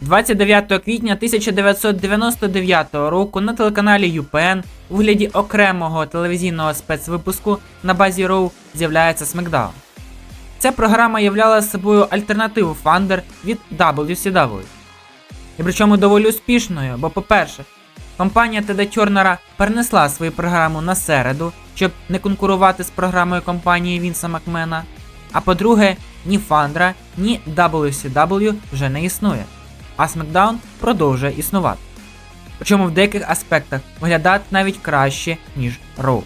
29 квітня 1999 року на телеканалі UPN у вигляді окремого телевізійного спецвипуску на базі Роу з'являється SmackDown. Ця програма являла собою альтернативу Thunder від WCW. І причому доволі успішною, бо, по-перше, компанія Теда Тьорнера перенесла свою програму на середу, щоб не конкурувати з програмою компанії Вінса Макмена. А по-друге, ні Фандра, ні WCW вже не існує, а SmackDown продовжує існувати. Причому в деяких аспектах виглядати навіть краще, ніж Raw.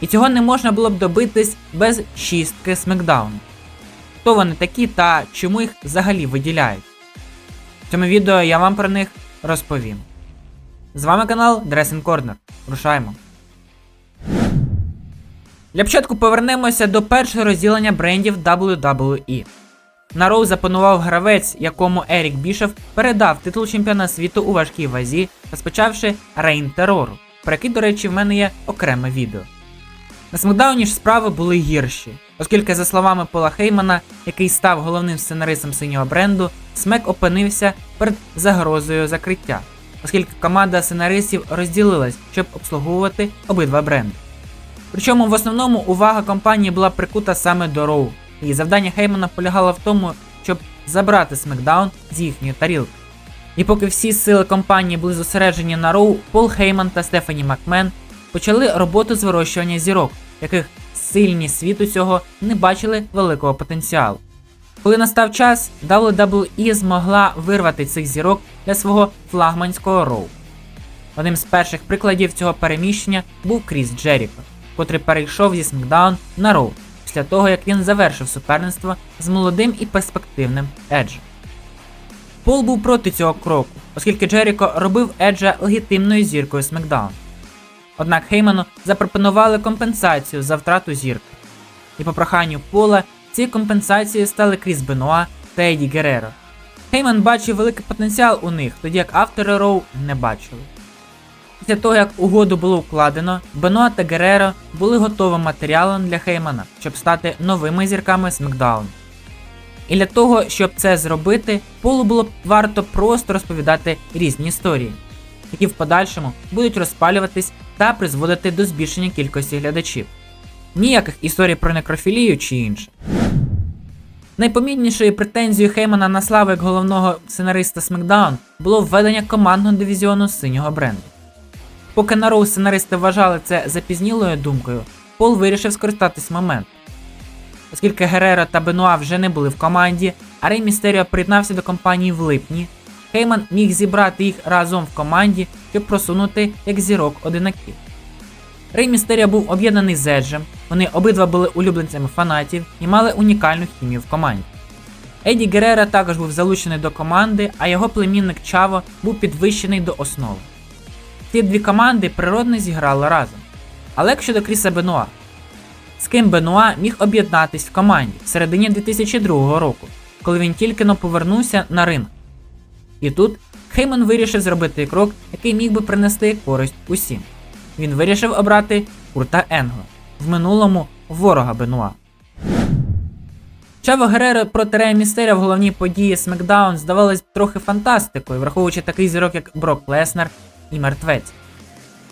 І цього не можна було б добитись без шістки SmackDown. Хто вони такі та чому їх взагалі виділяють? В цьому відео я вам про них розповім. З вами канал Dressing Corner. Рушаємо. Для початку повернемося до першого розділення брендів WWE. На Роу запанував гравець, якому Ерік Бішов передав титул чемпіона світу у важкій вазі, розпочавши рейн терору, про який, до речі, в мене є окреме відео. На Смакдауні ж справи були гірші, оскільки, за словами Пола Хеймана, який став головним сценаристом синього бренду, Смек опинився перед загрозою закриття, оскільки команда сценаристів розділилась, щоб обслуговувати обидва бренди. Причому в основному увага компанії була прикута саме до Роу, і завдання Хеймана полягало в тому, щоб забрати Смакдаун з їхньої тарілки. І поки всі сили компанії були зосереджені на Роу, Пол Хейман та Стефані Макмен почали роботу з вирощування зірок, яких сильні світу цього не бачили великого потенціалу. Коли настав час, WWE змогла вирвати цих зірок для свого флагманського роу. Одним з перших прикладів цього переміщення був Кріс Джеріко, котрий перейшов зі SmackDown на Роу після того, як він завершив суперництво з молодим і перспективним Еджем. Пол був проти цього кроку, оскільки Джеріко робив Еджа легітимною зіркою SmackDown. Однак Хейману запропонували компенсацію за втрату зірки. І по проханню Пола цією компенсацією стали Кріс Бенуа та Еді Гереро. Хейман бачив великий потенціал у них, тоді як автори Роу не бачили. Після того, як угоду було укладено, Бенуа та Гереро були готовим матеріалом для Хеймана, щоб стати новими зірками SmackDown. І для того, щоб це зробити, Полу було б варто просто розповідати різні історії, які в подальшому будуть розпалюватись та призводити до збільшення кількості глядачів. Ніяких історій про некрофілію чи інше. Найпомітнішою претензією Хеймана на славу як головного сценариста SmackDown було введення командного дивізіону синього бренду. Поки на Роу сценаристи вважали це запізнілою думкою, Пол вирішив скористатись моментом. Оскільки Гереро та Бенуа вже не були в команді, а Рей Містеріо приєднався до компанії в липні, Хейман міг зібрати їх разом в команді, щоб просунути як зірок одинаків. Рей Містеріо був об'єднаний з Еджем, вони обидва були улюбленцями фанатів і мали унікальну хімію в команді. Еді Герера також був залучений до команди, а його племінник Чаво був підвищений до основи. Ці дві команди природно зіграли разом. Але як щодо Кріса Бенуа, з ким Бенуа міг об'єднатись в команді в середині 2002 року, коли він тільки но повернувся на ринг. І тут Хейман вирішив зробити крок, який міг би принести користь усім. Він вирішив обрати Курта Енгла, в минулому ворога Бенуа. Чаво Гереро проти Рея Містерія в головній події SmackDown здавалось трохи фантастикою, враховуючи такий зірок, як Брок Леснер і Мертвець.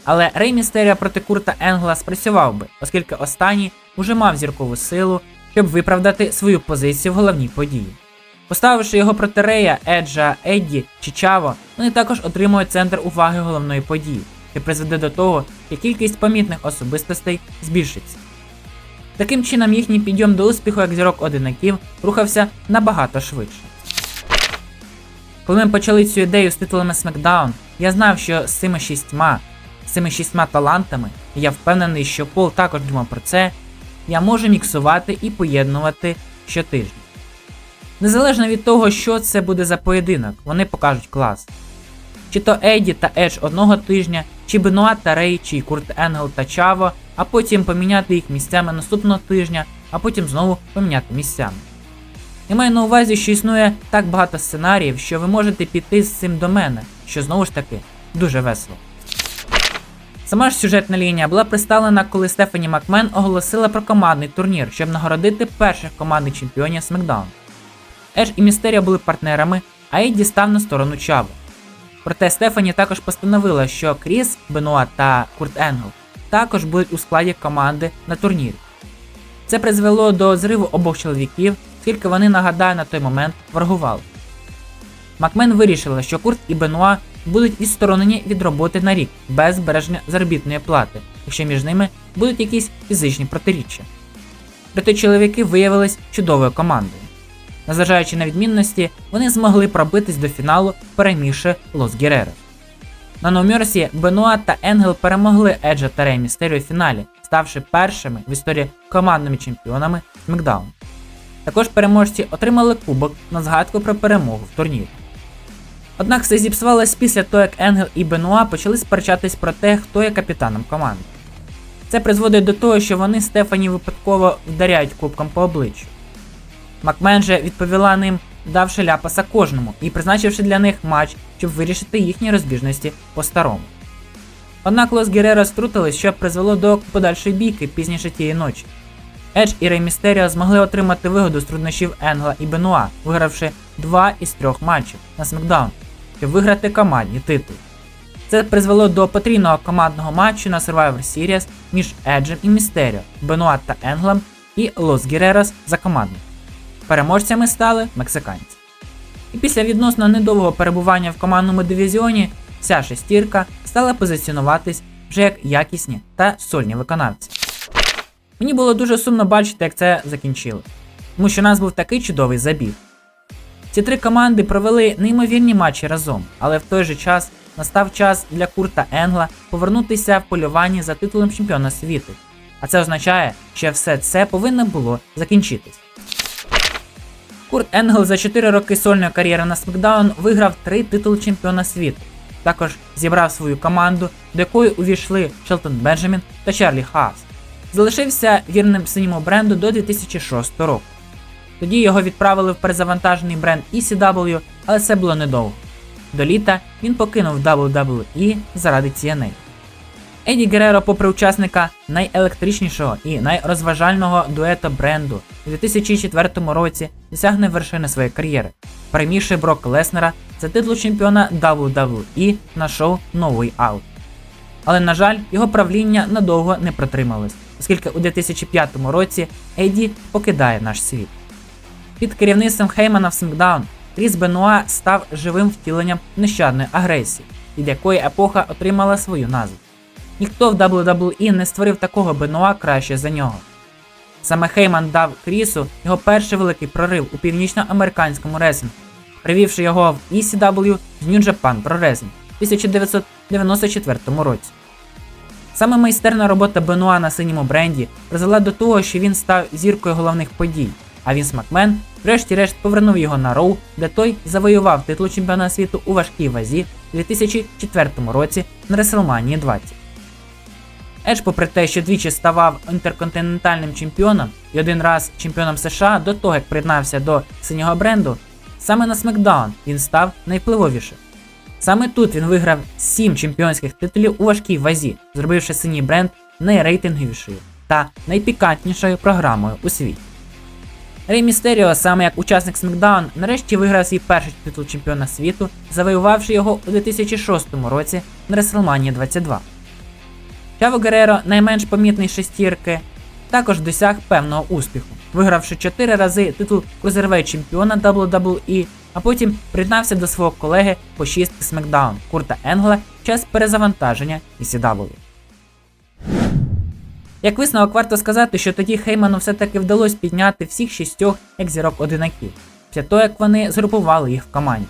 Але Рей Містерія проти Курта Енгла спрацював би, оскільки останній уже мав зіркову силу, щоб виправдати свою позицію в головній події. Поставивши його проти Рея, Еджа, Едді чи Чаво, вони також отримують центр уваги головної події, що призведе до того, що кількість помітних особистостей збільшиться. Таким чином, їхній підйом до успіху як зірок одинаків рухався набагато швидше. Коли ми почали цю ідею з титулами SmackDown, я знав, що з цими шістьма, з цими шістьма талантами, я впевнений, що Пол також думав про це, я можу міксувати і поєднувати щотижня. Незалежно від того, що це буде за поєдинок, вони покажуть клас. Чи то Еді та Едж одного тижня, чи Бенуа та Рей, чи Курт Енгел та Чаво, а потім поміняти їх місцями наступного тижня, а потім знову поміняти місцями. Я маю на увазі, що існує так багато сценаріїв, що ви можете піти з цим до мене, що знову ж таки дуже весело. Сама ж сюжетна лінія була представлена, коли Стефані Макмен оголосила про командний турнір, щоб нагородити перших командних чемпіонів SmackDown. Еш і Містеріо були партнерами, а Едді став на сторону Чаво. Проте Стефані також постановила, що Кріс, Бенуа та Курт Енгл також будуть у складі команди на турнірі. Це призвело до зриву обох чоловіків, оскільки вони, нагадаю, на той момент воргували. Макмен вирішила, що Курт і Бенуа будуть відсторонені від роботи на рік без збереження заробітної плати, якщо між ними будуть якісь фізичні протиріччя. Проте чоловіки виявились чудовою командою. Незважаючи на відмінності, вони змогли пробитись до фіналу, перемігши Лос Герерос. На номерсі Бенуа та Енгел перемогли Еджа та Рей Містеріо в фіналі, ставши першими в історії командними чемпіонами SmackDown. Також переможці отримали кубок на згадку про перемогу в турнірі. Однак все зіпсувалось після того, як Енгел і Бенуа почали сперечатись про те, хто є капітаном команди. Це призводить до того, що вони Стефані випадково вдаряють кубком по обличчю. Макмен же відповіла ним, давши ляпаса кожному і призначивши для них матч, щоб вирішити їхні розбіжності по-старому. Однак Лос Герреро струтились, що призвело до подальшої бійки пізніше тієї ночі. Едж і Рей Містеріо змогли отримати вигоду з труднощів Енгла і Бенуа, вигравши два із трьох матчів на SmackDown, щоб виграти командні титули. Це призвело до потрійного командного матчу на Survivor Series між Еджем і Містеріо, Бенуа та Енглом і Лос Герерос за команду. Переможцями стали мексиканці. І після відносно недовгого перебування в командному дивізіоні вся шестірка стала позиціонуватись вже як якісні та сольні виконавці. Мені було дуже сумно бачити, як це закінчилось, тому що у нас був такий чудовий забіг. Ці три команди провели неймовірні матчі разом, але в той же час настав час для Курта Енгла повернутися в полюванні за титулом чемпіона світу. А це означає, що все це повинно було закінчитись. Курт Енгл за 4 роки сольної кар'єри на SmackDown виграв 3 титули чемпіона світу. Також зібрав свою команду, до якої увійшли Шелтон Бенджамін та Чарлі Хаас. Залишився вірним синьому бренду до 2006 року. Тоді його відправили в перезавантажений бренд ECW, але це було недовго. До літа він покинув WWE заради TNA. Еді Гереро, попри учасника найелектричнішого і найрозважального дуета бренду, у 2004 році досягне вершини своєї кар'єри, перемігши Брок Леснера за титул чемпіона WWE на шоу Way Out. Але, на жаль, його правління надовго не протрималось, оскільки у 2005 році Еді покидає наш світ. Під керівництвом Хеймана в SmackDown Кріс Бенуа став живим втіленням нещадної агресії, від якої епоха отримала свою назву. Ніхто в WWE не створив такого Бенуа краще за нього. Саме Хейман дав Крісу його перший великий прорив у північноамериканському реслінгу, привівши його в ECW з New Japan Pro Wrestling в 1994 році. Саме майстерна робота Бенуа на синьому бренді призвела до того, що він став зіркою головних подій, а Вінс Макмен врешті-решт повернув його на Роу, де той завоював титул чемпіона світу у важкій вазі у 2004 році на WrestleMania 20. Едж, попри те, що двічі ставав інтерконтинентальним чемпіоном і один раз чемпіоном США до того, як приєднався до синього бренду, саме на SmackDown він став найвпливовішим. Саме тут він виграв 7 чемпіонських титулів у важкій вазі, зробивши синій бренд найрейтинговішою та найпікантнішою програмою у світі. Рей Містеріо, саме як учасник SmackDown, нарешті виграв свій перший титул чемпіона світу, завоювавши його у 2006 році на WrestleMania 22. Чаво Гереро, найменш помітний шестірки, також досяг певного успіху, вигравши 4 рази титул Cruiserweight чемпіона WWE, а потім приєднався до свого колеги по 6 SmackDown Курта Енгла в час перезавантаження ECW. Як висновок варто сказати, що тоді Хейману все-таки вдалося підняти всіх шістьох як зірок одинаків, після того як вони згрупували їх в команді.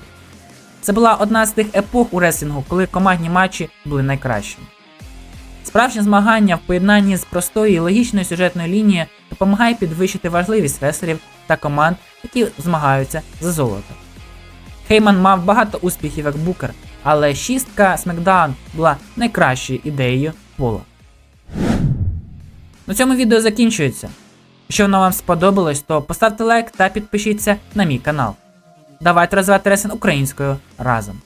Це була одна з тих епох у реслінгу, коли командні матчі були найкращими. Справжнє змагання в поєднанні з простою і логічною сюжетною лінією допомагає підвищити важливість реслерів та команд, які змагаються за золото. Хейман мав багато успіхів як букер, але шістка SmackDown була найкращою ідеєю Пола. На цьому відео закінчується. Якщо воно вам сподобалось, то поставте лайк та підпишіться на мій канал. Давайте розвивати ресен українською разом.